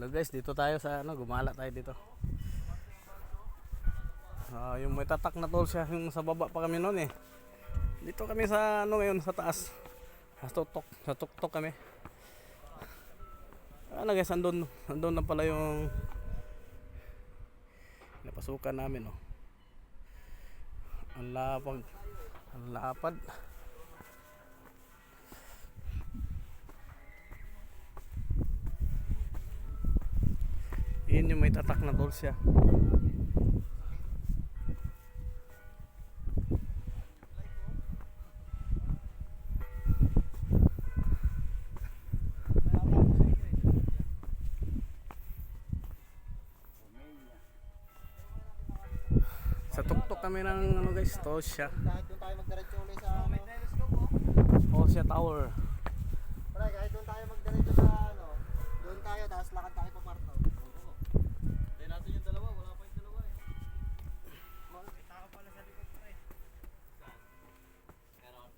Hello guys, dito tayo sa ano, gumala tayo dito. Ah, yung may tatak na tol siya, yung sa baba pa kami noon eh. Dito kami sa ano ngayon sa taas. Sa tuktok, sa tuktok kami. Ano guys, andun, andun na pala yung napasukan namin oh. Ang lapag, ang lapad. Yun yung may tatak na tol siya. Sa tuktok kami ng ano guys. Kahit doon tayo magdiretso ulit sa ano. Tosya Tower. Pre, kahit doon tayo magdiretso sa ano. Doon tayo, tapos lakad tayo pa Marto. Oo. Tayo natin yung dalawa, wala pa yung dalawa eh. Makikita ka pala sa likod pre. Meron.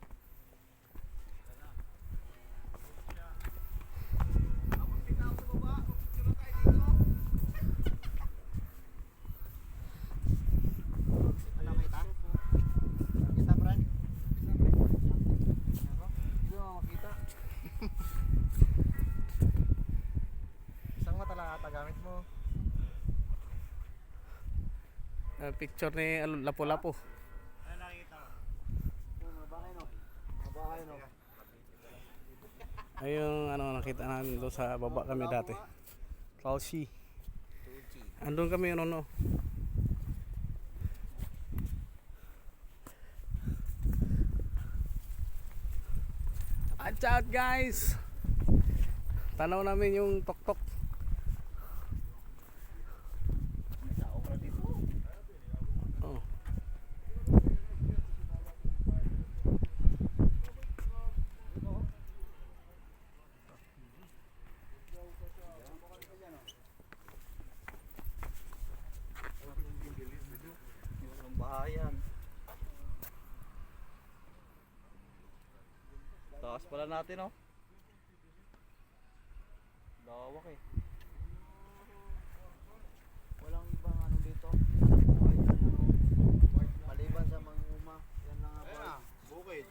Ano kita? Kita pre? Hindi mo makita. Isang mata lang ata gamit mo. Ah, picture ni ano, Lapu-Lapu. Ano nakikita mo? Mabahay no? Mabahay no? Ayun yung ano nakita namin doon sa baba kami dati. Kalsi. Andun kami ano no. Watch out guys! Tanaw namin yung tok-tok. Oh. Yung bahayan. Taas pala natin oh. Lawak eh. Walang ibang ano dito. Maliban sa manguma. Yan lang nga ba? Bukid.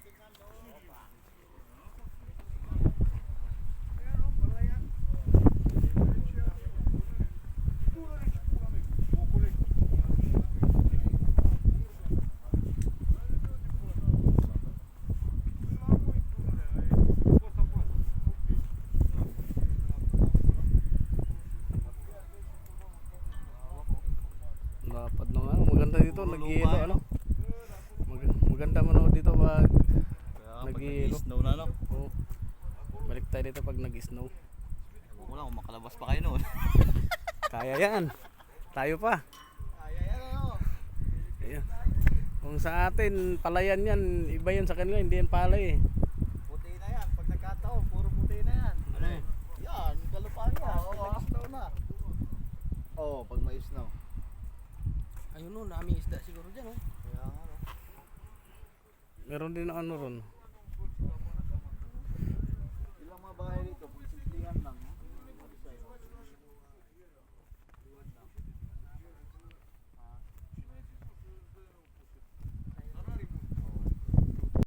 Lapad na nga. Maganda dito. Nag-ielo ano. Mag- maganda man ako dito pag Kaya Nag-iilo. nag-snow na no. oh, balik tayo dito pag nag-snow. Ko lang kung makalabas pa kayo noon. Kaya yan. Tayo pa. Ay, ay, ano? Ayan. Kung sa atin, palayan yan. Iba yan sa kanila. Hindi yan palay eh. Puti na yan. Pag nagkataon, puro puti na yan. Ano? Yan, kalupaan yan. Oo, Pag nag-snow na. Oo, pag may snow. Ayun no, nami isda siguro dyan oh. Kaya nga, no? Meron din ano ron.